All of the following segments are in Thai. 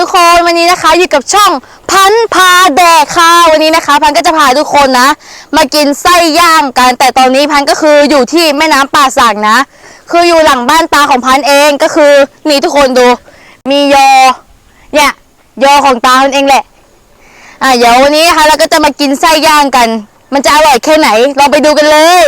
ทุกคนวันนี้นะคะอยู่กับช่องพันพาแดกค่ะวันนี้นะคะ พันก็จะพาทุกคนนะ มากินไส้ย่างกัน แต่ตอนนี้พันก็คืออยู่ที่แม่น้ำป่าสักนะ คืออยู่หลังบ้านตาของพันเองก็คือนี่ทุกคนดู มียอเนี่ยยอของตาพันเองแหละอะเดี๋ยววันนี้นะคะเราก็จะมากินไส้ย่างกัน มันจะอร่อยแค่ไหนลองไปดูกันเลย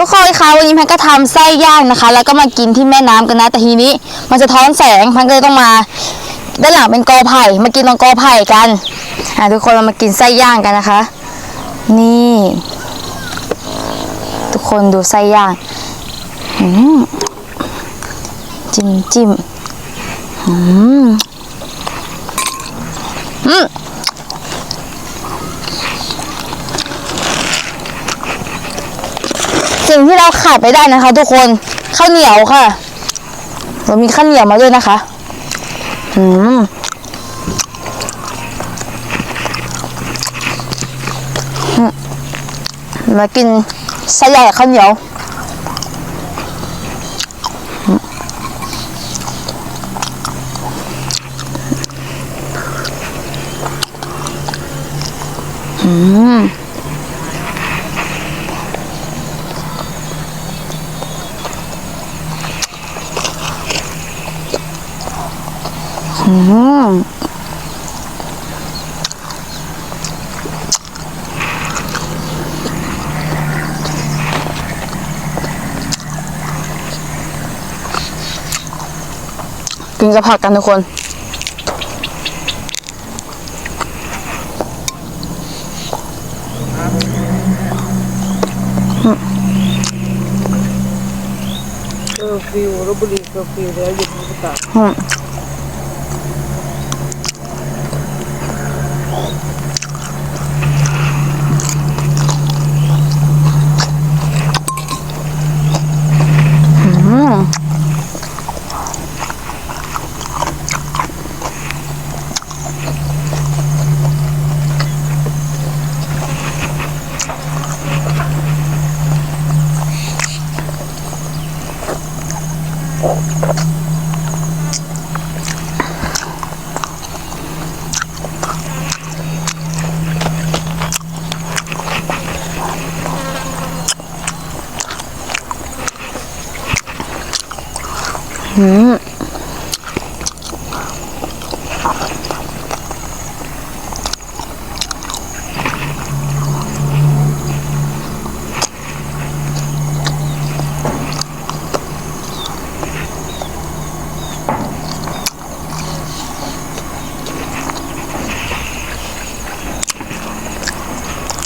ทุกคนคะวันนี้พันก็ทำไส้ย่างนะคะ แล้วก็มากินที่แม่น้ำกันนะ แต่ทีนี้มันจะท้อนแสงพันก็เลยต้องมาด้านหลังเป็นกอไผ่มากินตรงกอไผ่กันอะทุกคนเรามากินไส้ย่างกันนะคะ นี่ ทุกคนดูไส้ย่างอืมจิ้มจิ้มอืมอืม สิ่ง ที่เราขาดไม่ได้นะคะ ทุกคนข้าวเหนียวค่ะ เรามีข้าวเหนียวมาด้วยนะคะอืมมากินไส้ใหญ่ข้าวเหนียวอืม อืมกินกับผักกันทุกคน เคอร์ฟิวลบบุรีเคอร์ฟิวแล้วหยุดประกาศอืม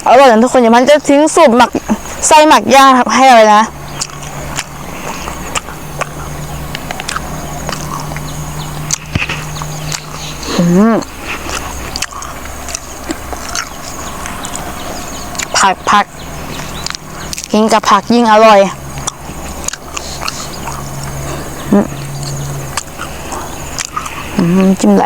อร่อยนะทุกคนอย่ามันจะทิ้งสูตรหมักไส้หมักย่างให้เลยนะผักผักกินกับผักยิ่งอร่อยอืมอืมจิ้มไหล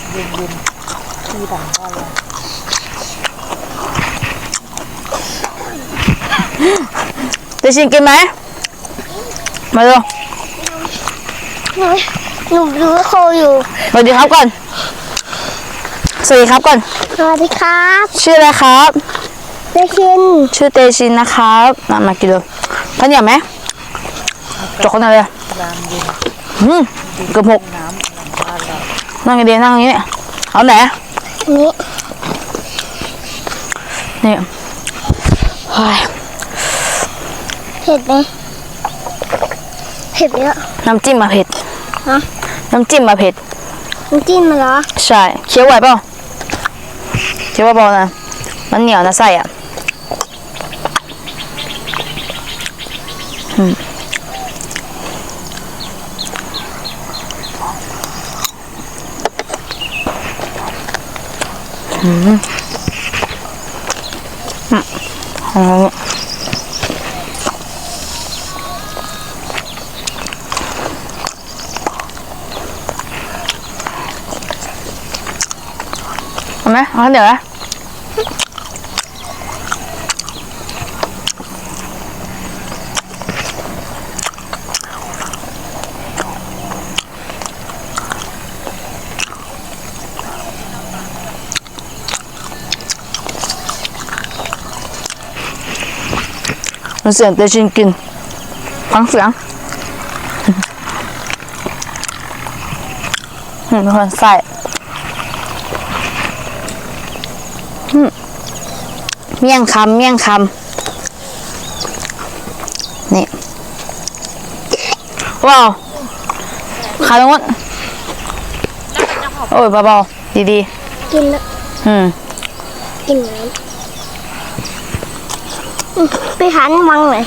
อะเดชินกินไหม มาดูหนูหนูดูโคอยู่สวัสดีครับก่อน สวัสดีครับก่อน สวัสดีครับชื่ออะไรครับ เดชินชื่อเตชินนะครับมามากินดูพันเหนียวไหมจกคนไหนเลยน้ำเย็นอืมเกือบหกน้ำ หลังบ้านเรานั่งดีๆนั่งอย่างนี้เอาไหนนี้นี่เฮ้ยเผ็ดไหมเผ็ดเยอะน้ำจิ้มมาเผ็ดฮะน้ำจิ้มมาเผ็ดน้ำจิ้มมาเหรอใช่เคี้ยวไหวเปล่าเคี้ยวเบาๆนะมันเหนียวนะไส้อะ อืมอืมเอาไหมเอาเดี๋ยวนะ มันเสียงเตชินกินฟังเสียงอืมทุกคนใส่อืมเมี่ยงคำเมี่ยงคำนี่ ว้าวขาตรงนู้นโอ้ยเบาๆดีกินแล้วๆอืม กินน้ำอืม ไปหันวังหน่อย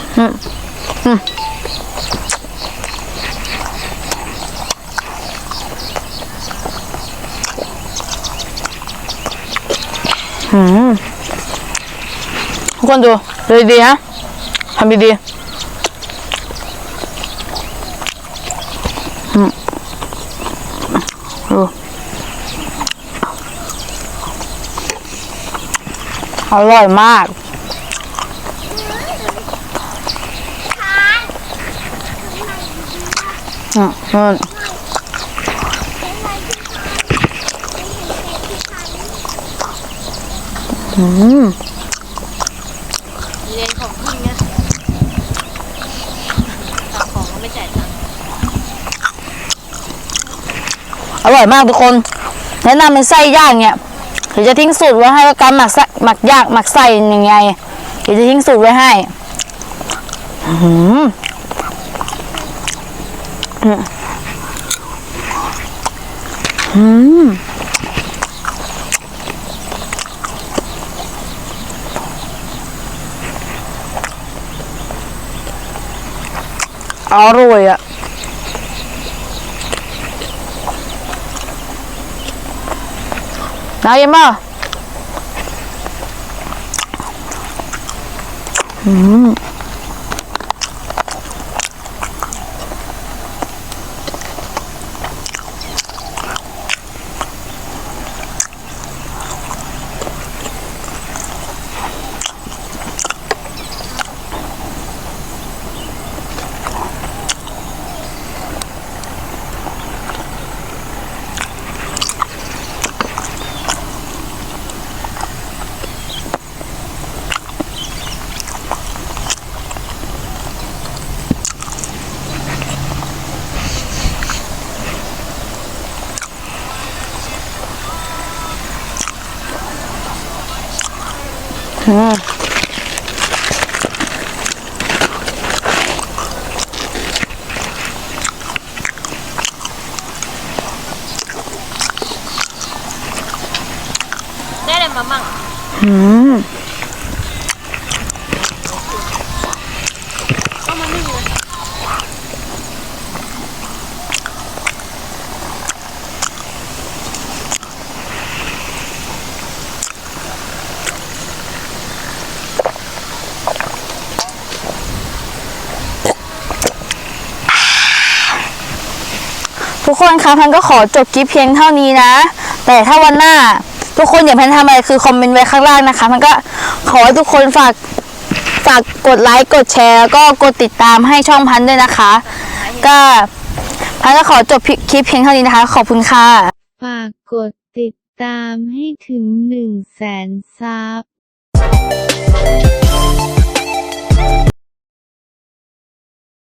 อืมทุกคนดูดูดีๆนะทำดีๆอืมดูอร่อยมาก อืมอืมอืมเรียนของพี่นะต่อของก็ไม่จ่ายตังค์อร่อยมากทุกคน แนะนำเป็นไส้ย่างเนี่ยเดี๋ยวจะทิ้งสูตรไว้ให้ว่าการหมักไส้หมักย่างหมักไส้ยังไงเดี๋ยวจะทิ้งสูตรไว้ให้ อืม อืมอร่อยอะ น้ำเย็นป่ะอืมอืมได้อะไรมามั่ง อืม คนคะพันก็ขอจบคลิปเพียงเท่านี้นะ แต่ถ้าวันหน้าทุกคนอยากพันทำอะไรคือคอมเมนต์ไว้ข้างล่างนะคะ มันก็ขอให้ทุกคนฝากฝากกดไลค์กดแชร์แล้วก็กดติดตามให้ช่องพันด้วยนะคะ ก็พันก็ขอจบคลิปเพียงเท่านี้นะคะ ขอบคุณค่ะ ฝากกดติดตามให้ถึงหนึ่งแสนซับ